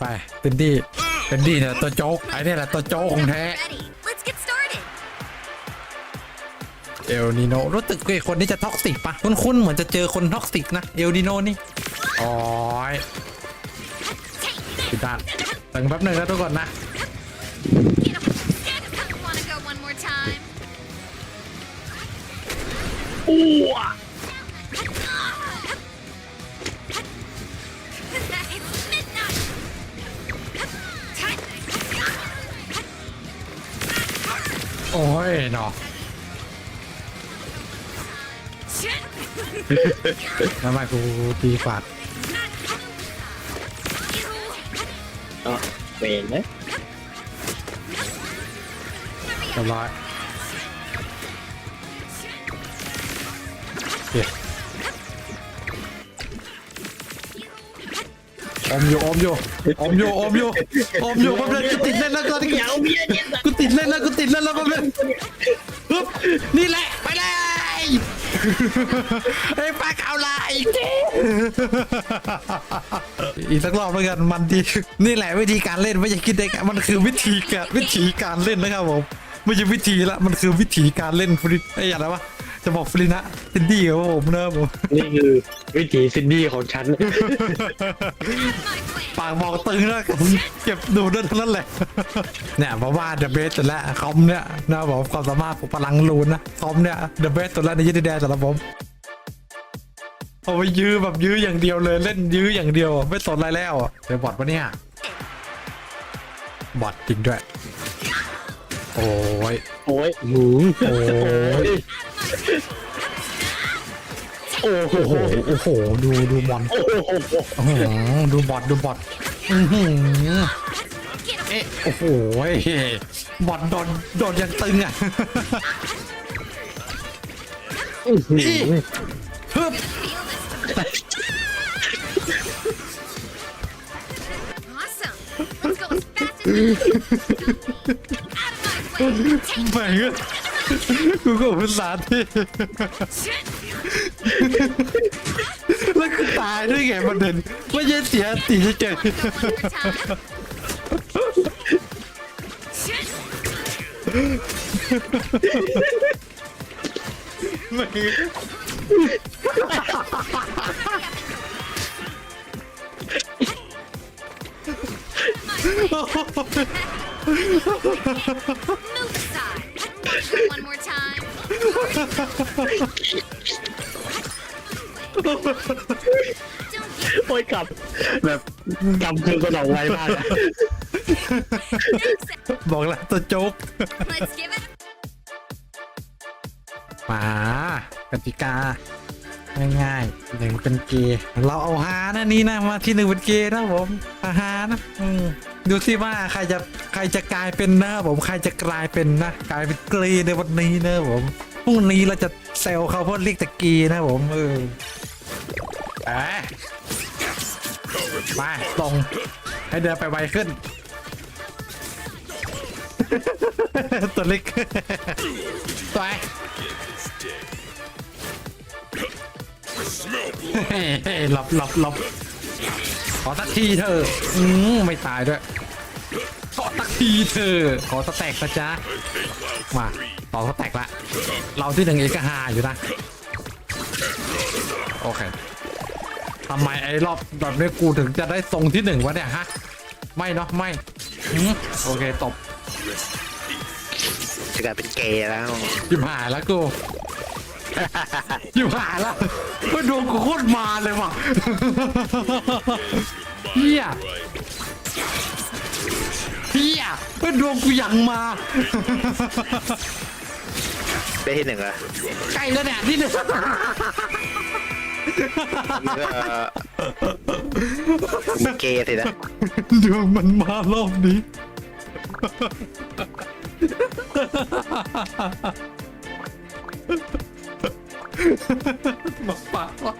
ไปเป็นดี้เป็นดี้เนี่ยตัวโจ๊กไอ้เนี่ยแหละตัวโจ๊กของแท้ Ready. Let's get started. เอลนิโนรู้สึกไอ้คนนี้จะท็อกซิกปะคุ้นๆเหมือนจะเจอคนท็อกซิกนะเอลนิโนนี่โอ้ยปิดด้านตึงแป๊บหนึ่งนะทุกคนนะ Get up. โอ้ยเนาะทำไมกูตีฝาดอะเวรนะเรียบร้อยโอเค อมอยู่อมอยู่อมอยู่อมอยู่อมอยู่แป๊บนึงกูติดเล่นแล้วก่อนเดี๋ยวเมียเนี่ยกูติดเล่นแล้วกูติดเล่นแล้วแป๊บนึงปึ๊บนี่แหละไปเลยไอ้ยปลาขาวลายเจ๊อีกสักรอบแล้วกันมันดีนี่แหละวิธีการเล่นไม่ใช่คิดได้กันมันคือวิธีการวิธีการเล่นนะครับผมไม่ใช่วิธีละมันคือวิธีการเล่นฟริไอ้ยอะไรวะ จะบอกฟรินะซินดี้ครับผมนะครับผมนี่คือวิถีซินดี้ของฉัน ปากบอกตึงแล้วกันเก็บดูด้วยเท่านั้นแหละ เนี่ยเพราะว่าเดอะเบสตัวแรกคอมเนี่ยนะผมความสามารถผมพลังลูนนะคอมเนี่ยเดอะเบสตัวแรกในยูนิแดนสำหรับผมเอาไปยื้อแบบยื้ออย่างเดียวเลยเล่นยื้ออย่างเดียว ไม่สนอะไรแล้วอะเดี๋ยวบอทปะเนี่ยบอทจริงด้วย โอ้ยโอ้ยหมูโอ้ยโอ้โห โอ้โห โอ้โห ดูดูบอลโอ้โหอื้อหือดูบอทดูบอทอื้อหือเอ๊ะโอ้โหบอทโดนโดนยังตึงอะอื้อหือฮึบ แม่งกูก็อุตส่าที่แล้วกูตายด้วยไงประเด็นไม่ใช่เสียตีเฉย one more time. ๆแม่ Move aside. One more time. โอ้ยกลับแบบกำคือกระดองไวมากอะบอกแล้วตัวโจ๊ก Let's give it มากติกา ง่ายๆหนึ่งเป็นเกย์เราเอาฮานะนี่นะมาที่หนึ่งเป็นเกย์นะผมฮานะอืมดูสิว่าใครจะใครจะกลายเป็นนะผมใครจะกลายเป็นนะกลายเป็นเกย์ในวันนี้นะผมพรุ่งนี้เราจะเซลเขาเพราะเรียกต่เกย์นะผมเออไปไปตรงให้เดินไปไวขึ้น ตัวเล็กไปเฮ้ หลบหลบหลบขอสักทีเธอะอืมไม่ตายด้วยขอสักทีเธอะขอสแต็กนะจ๊ะมาต่อสแต็กละ เราที่หนึ่งเอกหาอยู่นะ โอเคทำไมไอ้รอบแบบนี้กูถึงจะได้ทรงที่หนึ่งวะเนี่ยฮะ ไม่เนาะไม่หืมโอเคตบจะกลายเป็นเกย์แล้วยิบหายแล้วกู ยิบหายแล้วก็ดวงกูโคตรมาเลยว่ะเฮียเฮียก็ดวงกูยังมา ได้ที่หนึ่งอะใกล้แล้วเนี่ยที่หนึ่งมีเกย์สินะดวงมันมารอบนี้ มาปะวะ